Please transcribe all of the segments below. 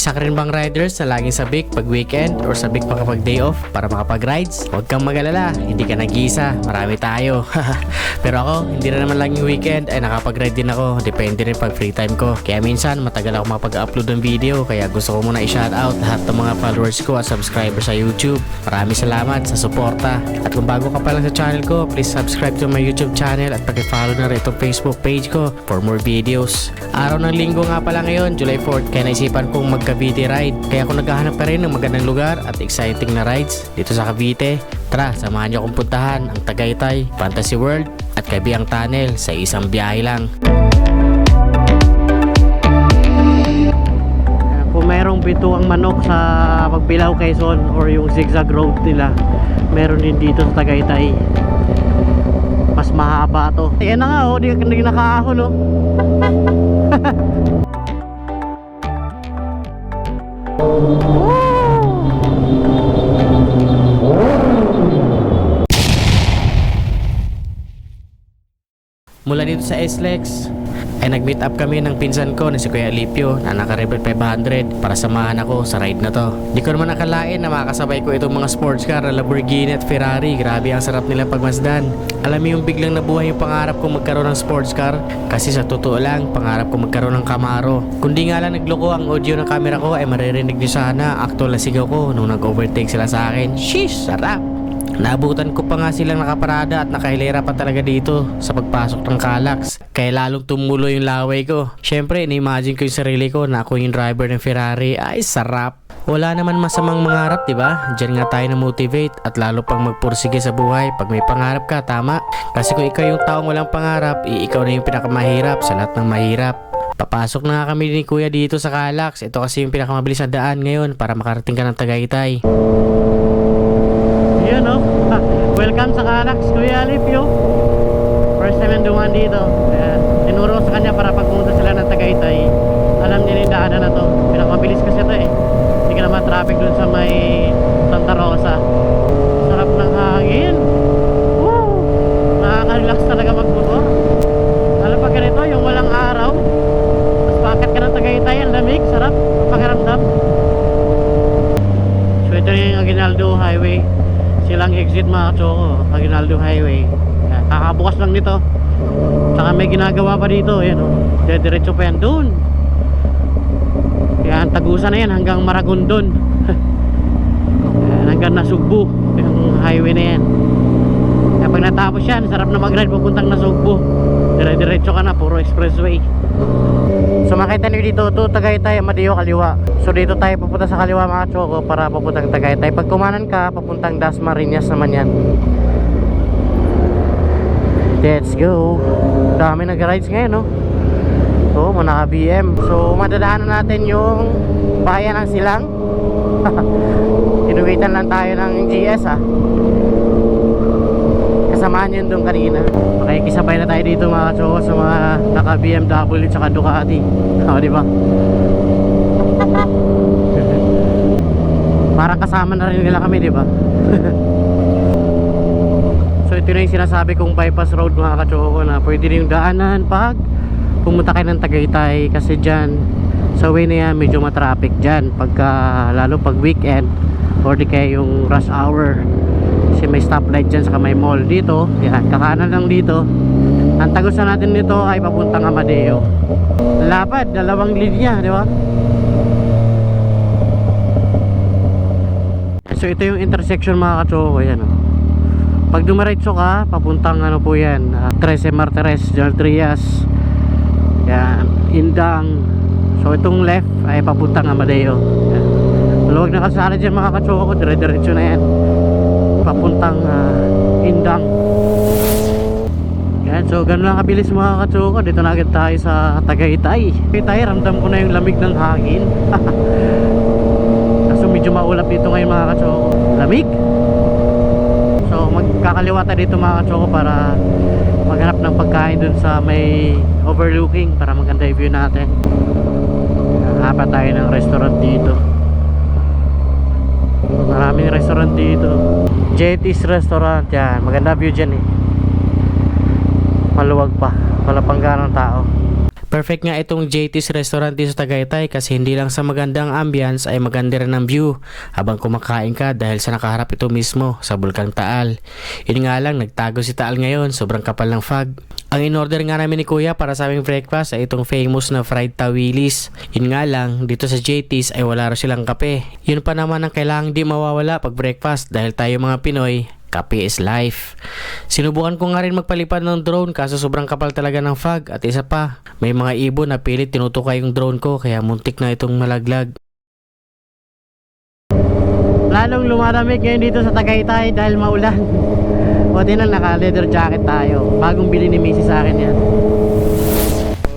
Isa ka rin bang riders na laging sabik pag weekend or sabik pa kapag day off para makapag-rides? Huwag kang mag-alala, hindi ka nag-iisa, marami tayo. Pero ako, hindi na naman laging weekend ay nakapag-ride din ako, depende rin pag free time ko. Kaya minsan matagal ako makapag-upload ng video kaya gusto ko muna i-shoutout lahat ng mga followers ko at subscribers sa YouTube. Maraming salamat sa suporta. At kung bago ka pa lang sa channel ko, please subscribe to my YouTube channel at paki-follow na rin itong Facebook page ko for more videos. Araw ng linggo nga pala ngayon, July 4th, kaya naisipan kong mag Cavite ride. Kaya ako naghahanap pa rin ng magandang lugar at exciting na rides dito sa Cavite. Tara, samahan niyo akong puntahan ang Tagaytay, Fantasy World at Kabiang Tunnel sa isang biyahe lang. Kung mayroong bituang manok sa Pagbilao Quezon or yung zigzag road nila, meron din dito sa Tagaytay. Mas mahaba to. Ayan na nga oh, di, di nakaahon oh. Mula dito sa SLEX ay nag-meet up kami ng pinsan ko na si Kuya Alipio na naka-rebel 500 para samahan ako sa ride na to. Di ko naman nakalain na makakasabay ko itong mga sports car na Lamborghini at Ferrari. Grabe ang sarap nila pagmasdan. Alam mo yung biglang nabuhay yung pangarap kong magkaroon ng sports car? Kasi sa totoo lang, pangarap ko magkaroon ng Camaro. Kundi nga lang nagloko ang audio ng camera ko ay maririnig niyo sana actual na sigaw ko nung nag-overtake sila sa akin. Sheesh, sarap! Naabutan ko pa nga silang nakaparada at nakahilera pa talaga dito sa pagpasok ng Calax. Kaya lalong tumulo yung laway ko. Siyempre, na-imagine ko yung sarili ko na ako yung driver ng Ferrari. Ay, sarap! Wala naman masamang mangarap, di ba? Diyan nga tayo na motivate at lalo pang magpursige sa buhay pag may pangarap ka, tama? Kasi kung ikaw yung taong walang pangarap, ikaw na yung pinakamahirap sa lahat ng mahirap. Papasok na nga kami ni Kuya dito sa Calax. Ito kasi yung pinakamabilis na daan ngayon para makarating ka ng Tagaytay. Yun oh. Welcome sa Calax, Kuya Alipio. First time yung dumaan dito. Kaya, tinuro sa kanya para pag pumunta sila ng Tagaytay, alam niya yung daanan na to. Pinakamabilis kasi ito eh. Hindi ka naman traffic dun sa may Santa Rosa. Sarap ng hangin. Woo! Nakaka-relax talaga magmotor. Lalo pag ganito, yung walang araw. Tapos packet ka ng Tagaytay, ang lamig, sarap. Pakiramdam. So ito yung Aguinaldo Highway silang exit mga katsoko Aguinaldo Highway. Kakabukas lang nito. Saka may ginagawa pa dito yan o diretso pa yan doon yan tagusan na yan hanggang Maragondon yan, hanggang Nasugbu yung highway na yan. Kaya pag natapos yan sarap na mag-ride papuntang Nasugbu. Dire diretso ka na puro expressway So makita niyo dito to Tagaytay, Amadeo kaliwa. So dito tayo pupunta sa kaliwa mga choko para papuntang Tagaytay. Pag kumanan ka, papuntang Dasmariñas naman yan. Let's go. Dami nag-rides ngayon, no? So, mga BM. So, madadaanan natin yung bayan ng Silang. Inuwitan lang tayo ng GS, ah. Kasamaan yun doon kanina. Makikisabay na tayo dito mga choko sa mga naka BMW tsaka Ducati. O, di ba? Parang kasama na rin nila kami, di ba? so ito na yung sinasabi kong bypass road mga kachoko na pwede rin yung daanan pag pumunta kayo ng Tagaytay kasi dyan sa way na yan medyo matraffic dyan pagka lalo pag weekend or di kaya yung rush hour kasi may stoplight dyan sa may mall dito yan kakanan lang dito ang tagusan natin nito ay papuntang Amadeo lapad dalawang linya di ba So ito yung intersection mga katsoko yan oh. Pag dumiretso ka, papuntang ano po yan, uh, 13 Martires, General Trias. Yan, Indang. So itong left ay papuntang Amadeo. Yan. Maluwag na kalsada dyan mga katsoko, dire-diretso na yan. Papuntang ah, Indang. Yan, so ganun lang kabilis mga katsoko. Dito na agad tayo sa Tagaytay. Tagaytay, ramdam ko na yung lamig ng hangin. Kaso medyo maulap dito ngayon mga katsoko. Lamig! So magkakaliwa tayo dito mga katsoko para maghanap ng pagkain dun sa may overlooking para maganda yung view natin. Hanap tayo ng restaurant dito. Maraming restaurant dito. Jetty's Restaurant yan. Maganda view dyan eh. Maluwag pa. Wala pang ganong tao. Perfect nga itong JT's restaurant dito sa Tagaytay kasi hindi lang sa magandang ambience ay maganda rin ang view habang kumakain ka dahil sa nakaharap ito mismo sa Bulkang Taal. Yun nga lang, nagtago si Taal ngayon, sobrang kapal ng fog. Ang in-order nga namin ni Kuya para sa aming breakfast ay itong famous na fried tawilis. Yun nga lang, dito sa JT's ay wala rin silang kape. Yun pa naman ang kailangang di mawawala pag breakfast dahil tayo mga Pinoy, Kape is life. Sinubukan ko nga rin magpalipad ng drone kaso sobrang kapal talaga ng fog at isa pa, may mga ibon na pilit tinutukay yung drone ko kaya muntik na itong malaglag. Lalong lumalamig ngayon dito sa Tagaytay dahil maulan. Buti na naka leather jacket tayo. Bagong bili ni Mrs. sa akin yan.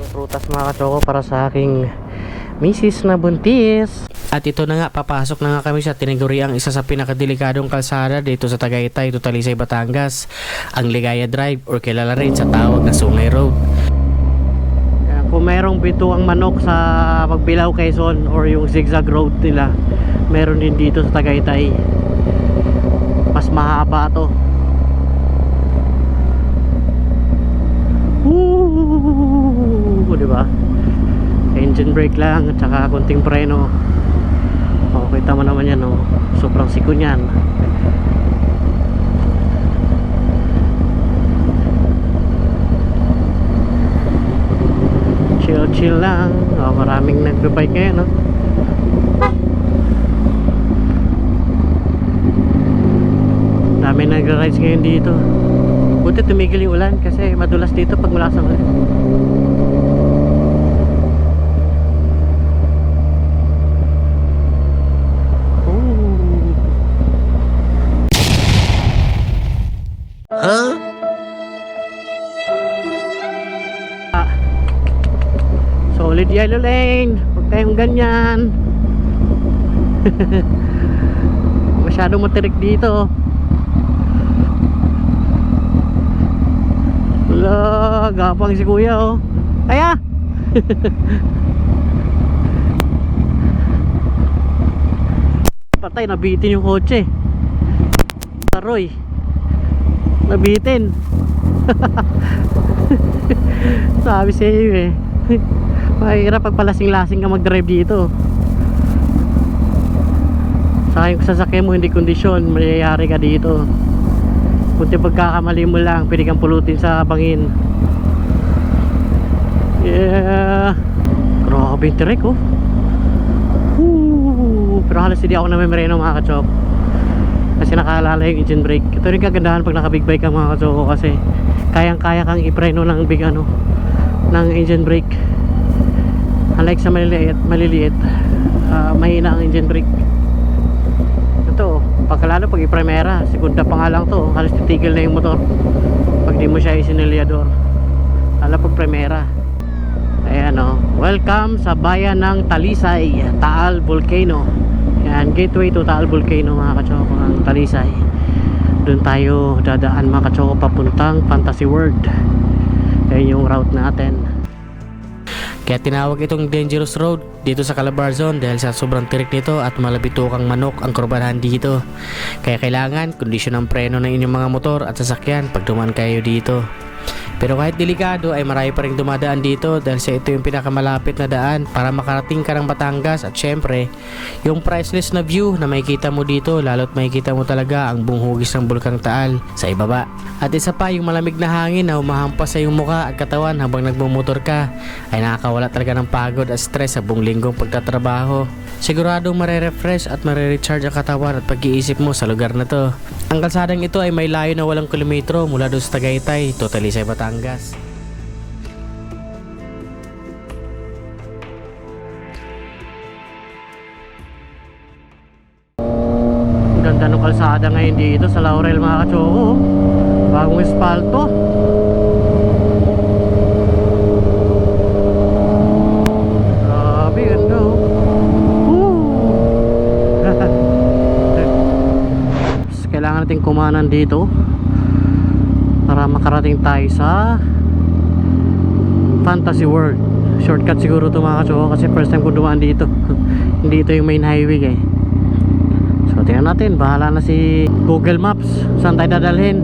Prutas mga katsoko para sa aking Mrs. na buntis. At ito na nga, papasok na nga kami sa tinaguriang isa sa pinakadelikadong kalsada dito sa Tagaytay, Totalisay, Batangas. Ang Ligaya Drive or kilala rin sa tawag na Sungay Road. Kung merong bituang manok sa Magbilao, Quezon or yung zigzag road nila, meron din dito sa Tagaytay. Mas mahaba to. Engine brake lang at saka konting preno. O, kita mo naman yan, oh. Sobrang siko niyan. Chill, chill lang. O, maraming nagbe-bike ngayon, no? Dami nagra-rides ngayon dito. Buti tumigil yung ulan kasi madulas dito pag malakas ang ulan. Yellow lane. Huwag tayong ganyan. Masyadong matirik dito. Wala, gapang si kuya oh. Kaya! Patay, nabitin yung kotse. Taroy. Nabitin. Sabi sa iyo eh. Mahirap pag palasing-lasing ka mag-drive dito. Sa yung sasakyan mo hindi kondisyon, mayayari ka dito. Kunti pagkakamali mo lang, pwede kang pulutin sa bangin. Yeah. Grabe yung tirik oh. Pero halos hindi ako namemreno mga kachok. Kasi nakaalala yung engine brake. Ito rin kagandahan pag naka big bike ka mga kachoko kasi kayang-kaya kang ipreno ng big ano ng engine brake. Unlike sa maliliit, maliliit ah, mahina ang engine brake. Ito, pagkalalo pag i-primera, segunda pa nga lang to, halos titigil na yung motor. Pag di mo siya isiniliador. Lalo pag primera. Ayan o. Welcome sa bayan ng Talisay, Taal Volcano. Yan, gateway to Taal Volcano mga kachoko ang Talisay. Doon tayo dadaan mga kachoko papuntang Fantasy World. Yan yung route natin. Kaya tinawag itong dangerous road dito sa Calabar Zone dahil sa sobrang tirik nito at malabitukang manok ang kurbahan dito. Kaya kailangan kondisyon ng preno ng inyong mga motor at sasakyan pag dumaan kayo dito. Pero kahit delikado ay marami pa rin dumadaan dito dahil sa ito yung pinakamalapit na daan para makarating ka ng Batangas at syempre yung priceless na view na makikita mo dito lalo't makikita mo talaga ang bunghugis ng Bulkang Taal sa ibaba. At isa pa yung malamig na hangin na humahampas sa iyong muka at katawan habang nagmumotor ka ay nakakawala talaga ng pagod at stress sa buong linggong pagtatrabaho. Siguradong marerefresh at marerecharge ang katawan at pag-iisip mo sa lugar na to. Ang kalsadang ito ay may layo na walang kilometro mula doon sa Tagaytay, totally sa Batangas. Ang ganda ng kalsada ngayon dito sa Laurel mga katsoko. Bagong espalto. Grabe, ganda oh. Kailangan natin kumanan dito para makarating tayo sa Fantasy World. Shortcut siguro ito mga katsoko kasi first time ko dumaan dito. Hindi ito yung main highway eh. So tingnan natin, bahala na si Google Maps saan tayo dadalhin.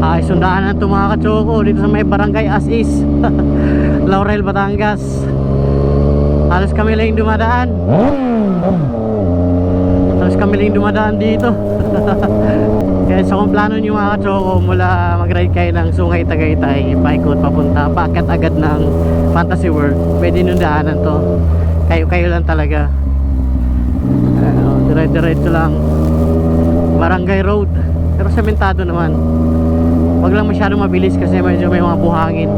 Ay, sundaan na ito mga katsoko dito sa may barangay as is. Laurel, Batangas. Halos kami lang dumadaan. Halos kami lang dumadaan dito. Kaya sa kung plano nyo mga choko mula mag-ride kayo ng Sungay Tagaytay, paikot papunta, bakit agad ng Fantasy World, pwede nyo daanan to. Kayo-kayo lang talaga. Uh, dire-diretso lang. Barangay Road. Pero sementado naman. Huwag lang masyado mabilis kasi medyo may mga buhangin.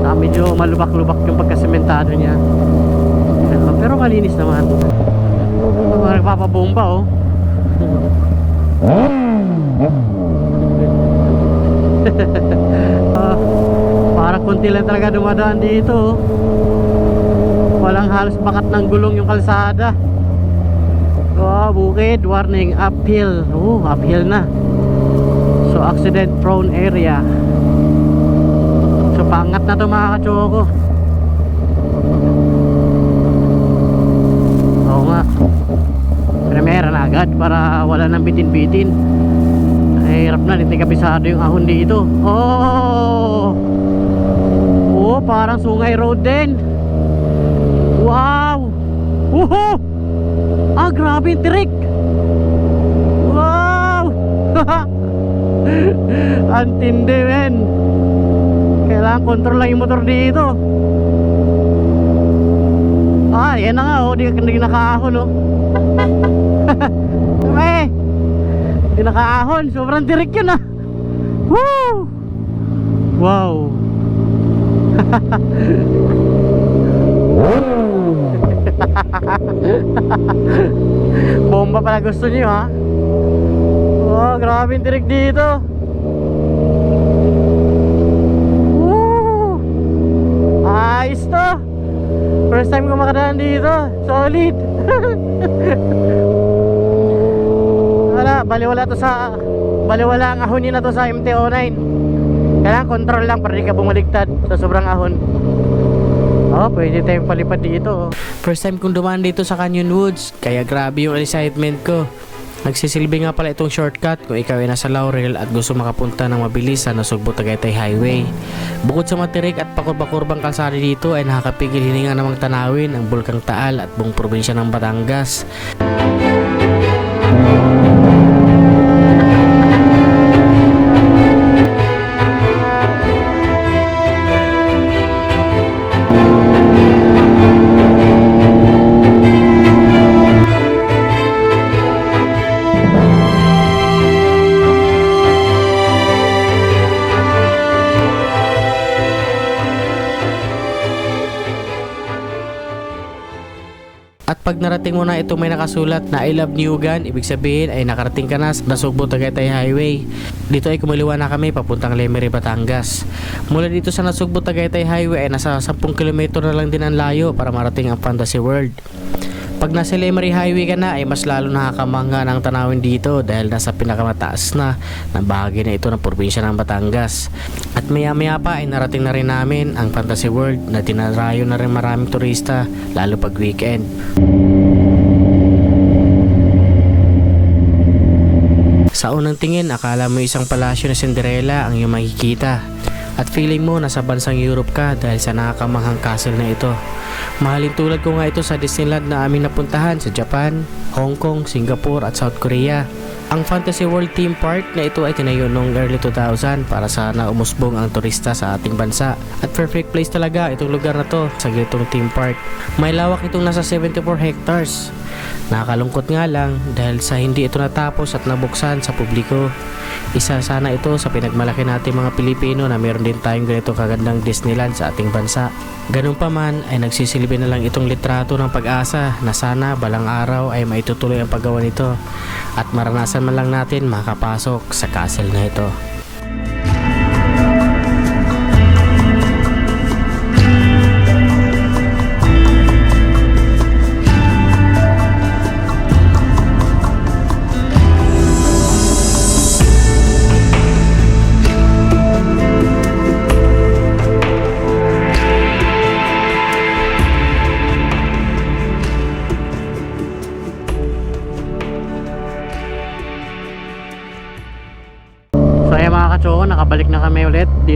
Saka medyo malubak-lubak yung pagkasementado niya. Pero, pero malinis naman. Nagpapabomba oh. Ah, para konti lang talaga dumadaan dito. oh. Walang halos bakat ng gulong yung kalsada. Oh, bukid, warning, uphill. Oh, uphill na. So, accident prone area. So, pangat na to mga kachoko. Oo nga. Primera na agad para wala nang bitin-bitin. Ay, hirap na, hindi kabisado yung ahon dito. Oh! Oh, parang sungay road din. Wow! Woohoo! Ah, grabe yung tirik! Wow! Ang tindi, men. Kailangan control lang yung motor dito. Ah, yan na nga, oh. Di, di nakaahon, oh. Nakaahon. Sobrang tirik yun, ah. Woo! Wow! Bomba pala gusto niyo ha Oh, grabe yung tirik dito Woo! Ayos to First time ko makadaan dito Solid Wala, baliwala to sa Baliwala ang ahonin na to sa MT-09 Kailangan control lang para di ka bumaligtad sa sobrang ahon Oh, pwede tayong palipad dito. First time kong dumaan dito sa Canyon Woods, kaya grabe yung excitement ko. Nagsisilbi nga pala itong shortcut kung ikaw ay nasa Laurel at gusto makapunta ng mabilis sa Nasugbo Tagaytay Highway. Bukod sa matirik at pakurba-kurbang kalsada dito ay nakakapigil hininga namang tanawin ang Bulkang Taal at buong probinsya ng Batangas. At pag narating mo na ito may nakasulat na I love Newgan, ibig sabihin ay nakarating ka na sa Nasugbo Tagaytay Highway. Dito ay kumaliwa na kami papuntang Lemery, Batangas. Mula dito sa Nasugbo Tagaytay Highway ay nasa 10 km na lang din ang layo para marating ang Fantasy World. Pag nasa Lemery Highway ka na ay mas lalo nakakamangha ng tanawin dito dahil nasa pinakamataas na ng bahagi na ito ng probinsya ng Batangas. At maya maya pa ay narating na rin namin ang Fantasy World na dinarayo na rin maraming turista lalo pag weekend. Sa unang tingin, akala mo isang palasyo na Cinderella ang iyong makikita. At feeling mo nasa bansang Europe ka dahil sa nakakamanghang castle na ito. Mahalin tulad ko nga ito sa Disneyland na aming napuntahan sa Japan, Hong Kong, Singapore at South Korea. Ang Fantasy World Theme Park na ito ay tinayo noong early 2000 para sana umusbong ang turista sa ating bansa. At perfect place talaga itong lugar na to sa ganitong theme park. May lawak itong nasa 74 hectares. Nakakalungkot nga lang dahil sa hindi ito natapos at nabuksan sa publiko. Isa sana ito sa pinagmalaki natin mga Pilipino na meron din tayong ganito kagandang Disneyland sa ating bansa. Ganun pa man ay nagsisilbi na lang itong litrato ng pag-asa na sana balang araw ay maitutuloy ang paggawa nito at maranasan man lang natin makapasok sa castle na ito.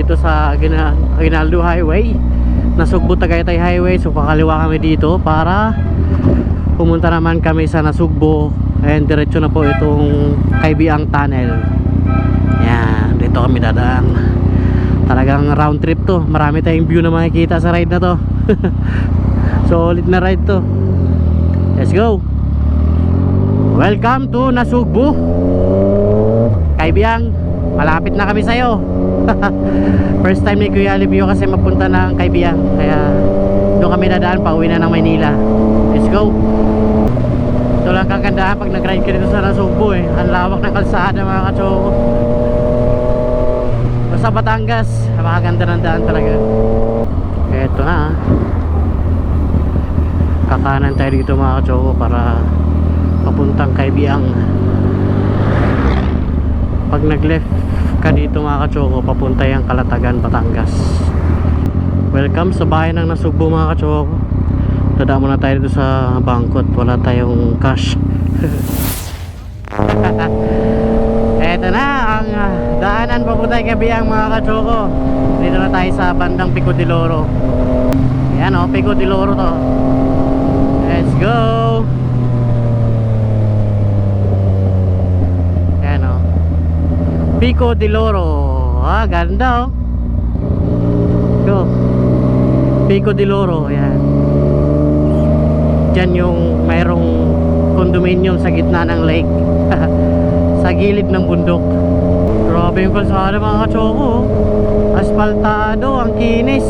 Dito sa Aguinaldo Highway. Nasugbo Tagaytay Highway. So kakaliwa kami dito para pumunta naman kami sa Nasugbo. And diretso na po itong Kaibiang Tunnel. Yan, dito kami dadaan. Talagang round trip to. Marami tayong view na makikita sa ride na to. Solid na ride to. Let's go. Welcome to Nasugbu. Kaibiang, malapit na kami sa'yo. First time ni Kuya Alivio kasi mapunta ng Kaibiang. Kaya doon kami dadaan pa uwi na ng Maynila. Let's go. Ito lang kagandahan pag nag-ride ka dito sa Nasugbu eh. Ang lawak ng kalsada mga katsoko. Basta Batangas, napakaganda ng daan talaga. Eto na ah. Kakanan tayo dito mga katsoko para papuntang Kaibiang. Pag nag-left ka dito mga katsoko, papunta yung Kalatagan, Batangas. Welcome sa bayan ng Nasugbo mga katsoko. Dadaan muna tayo dito sa bangkot. Wala tayong cash. Eto na ang ah, daanan papunta kay Kabiang mga katsoko. Dito na tayo sa bandang Pico de Loro. Yan o, Pico de Loro to. Let's go! Yan o. Pico de Loro. Ah, ganda o. Go. Pico de Loro. Yan. Diyan yung mayroong condominium sa gitna ng lake. sa gilid ng bundok. Grabe yung kalsada mga katsoko. oh. Asfaltado, ang kinis.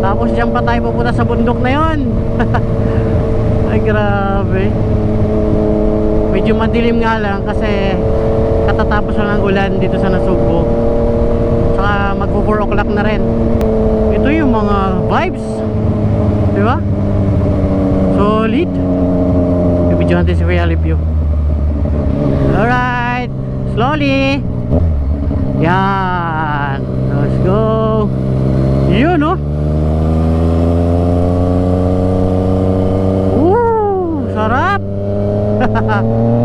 Tapos diyan pa tayo pupunta sa bundok na yon. Ay grabe. Medyo madilim nga lang kasi katatapos lang ng ulan dito sa Nasugbo. Saka magpo 4 o'clock na rin. Ito yung mga vibes. Di ba? Solid. Ibidyohan natin si Kuya Alipio. Alright. Slowly. Yan. Let's go. Yun, no? Woo! Sarap!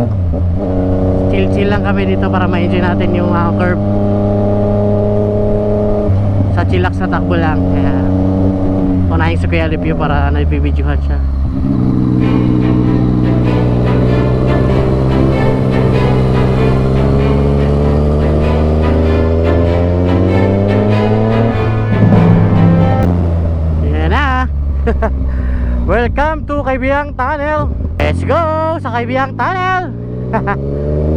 Chill-chill lang kami dito para ma-enjoy natin yung uh, curve. Sa chillax na takbo lang. Kaya, unahin si Kuya Review para naibibidyohan siya. Yan na. Welcome to Kaibiyang Tunnel. Let's go sa Kaibiyang Tunnel.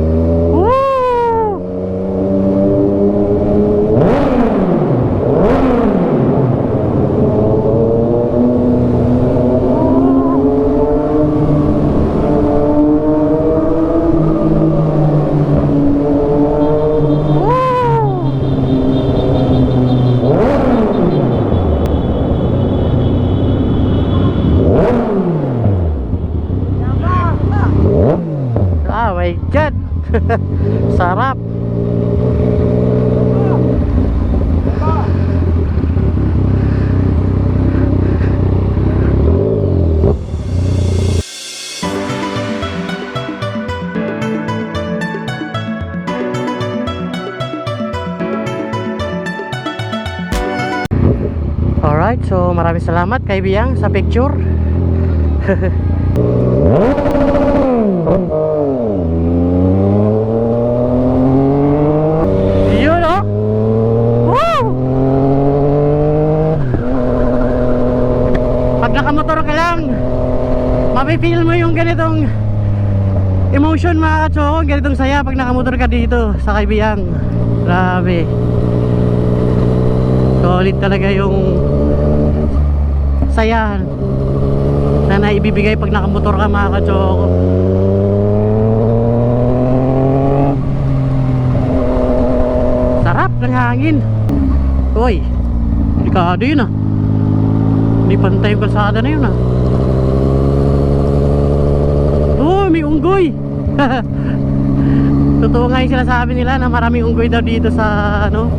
maraming salamat kay Biyang sa picture. Yun oh! Pag nakamotor ka lang, mapipil mo yung ganitong emotion mga katsoko, ganitong saya pag nakamotor ka dito sa Kaibiyang. Grabe. Solid talaga yung saya na naibibigay pag nakamotor ka mga katsoko. Sarap ng hangin. Uy, delikado yun ah. Hindi pantay yung kalsada na yun ah. Oh, may unggoy. Totoo nga yung sinasabi nila na maraming unggoy daw dito sa ano,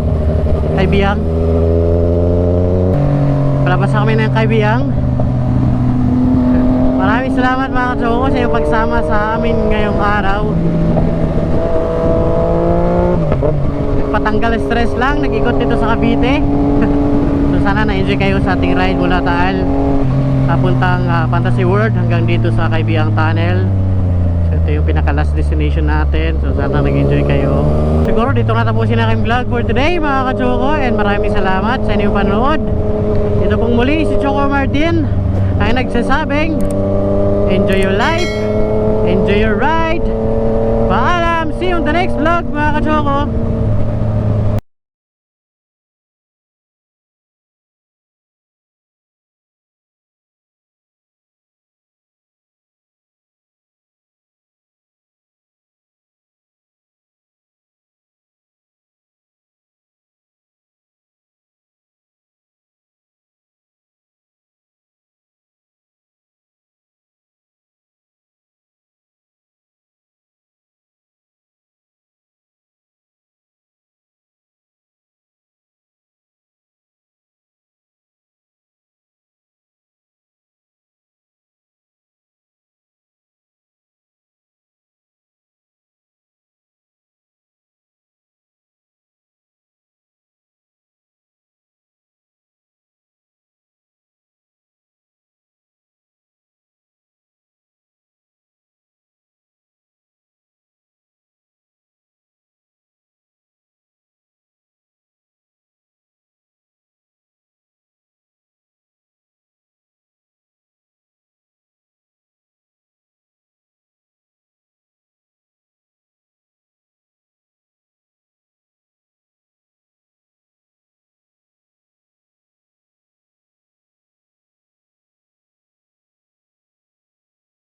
Kaibiyang. Palabas na kami ng Kaibiyang. Maraming salamat mga katsoko sa iyong pagsama sa amin ngayong araw. patanggal stress lang, nag-ikot dito sa Cavite. so sana na-enjoy kayo sa ating ride mula Taal papuntang ah, Fantasy World hanggang dito sa Kaibiang Tunnel. So ito yung pinaka last destination natin. So sana nag-enjoy kayo. Siguro dito natapusin na aking vlog for today mga kachoko and maraming salamat sa inyong panonood. Ito pong muli si Choco Martin ang nagsasabing Enjoy your life, enjoy your ride. Paalam, see you on the next vlog mga kachoko.